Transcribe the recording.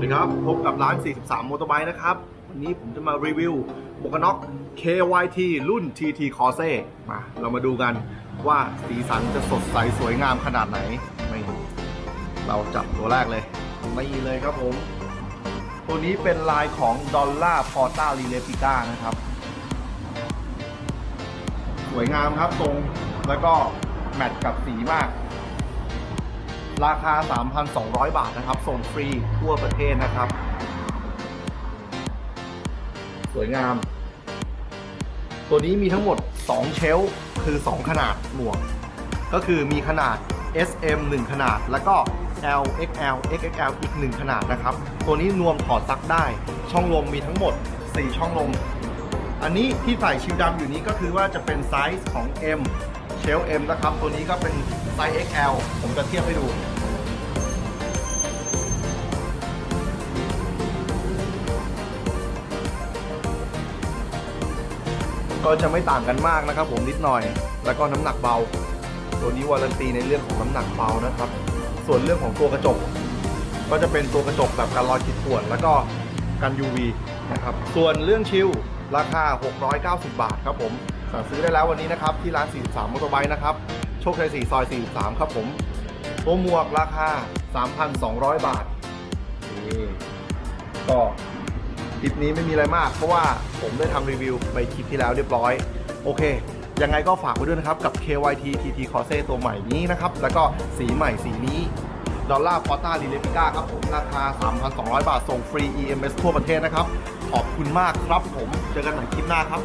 วัสดีครับ พบกับร้าน 43 มอเตอร์ไบค์นะครับ วันนี้ผมจะมารีวิวหมวกกันน็อก KYT รุ่น TT Corsair มา เรามาดูกันว่าสีสันจะสดใสสวยงามขนาดไหนไม่เราจับตัวแรกเลยไม่เลยครับผม ตัวนี้เป็นลายของ Dollar Porta r e l e p i c a นะครับ สวยงามครับทรงแล้วก็แมทกับสีมาก ราคา 3,200 บาทนะครับ ส่งฟรีทั่วประเทศนะครับ สวยงาม ตัวนี้มีทั้งหมด 2 เชลคือ 2 ขนาดหมวก ก็คือมีขนาด SM 1 ขนาด แล้วก็ L XL XXL อีก 1 ขนาดนะครับ ตัวนี้นวมถอดซักได้ ช่องลมมีทั้งหมด 4 ช่องลม อันนี้ที่ใส่ชิวดำอยู่นี้ก็คือว่าจะเป็นไซส์ของ M เชล M นะครับ ตัวนี้ก็เป็นไซส์ XL ผมจะเทียบให้ดู ก็จะไม่ต่างกันมากนะครับผมนิดหน่อย แล้วก็น้ำหนักเบา ตัวนี้วารันตีในเรื่องของน้ำหนักเบานะครับ ส่วนเรื่องของตัวกระจก ก็จะเป็นตัวกระจกแบบกันรอยขีดข่วน แล้วก็กัน UV นะครับ ส่วนเรื่องชิลราคา 690 บาทครับผม สั่งซื้อได้แล้ววันนี้นะครับ ที่ร้าน 43มอเตอร์ไบค์นะครับ โชคชัย 4 ซอย 43 ครับผม ตัวหมวกราคา 3,200 บาทนี่ก็คลิปนี้ไม่มีอะไรมาก เพราะว่าผมได้ทำรีวิวไปคลิปที่แล้วเรียบร้อย โอเค ยังไงก็ฝากไว้ด้วยนะครับ กับ KYT TT Corsa ตัวใหม่นี้นะครับ แล้วก็สีใหม่สีนี้ดอลลาร์พอต้าลีเลปิก้าครับผมราคา 3,200 บาท ส่งฟรี EMS ทั่วประเทศนะครับ ขอบคุณมากครับผม เจอกันใหม่คลิปหน้าครับ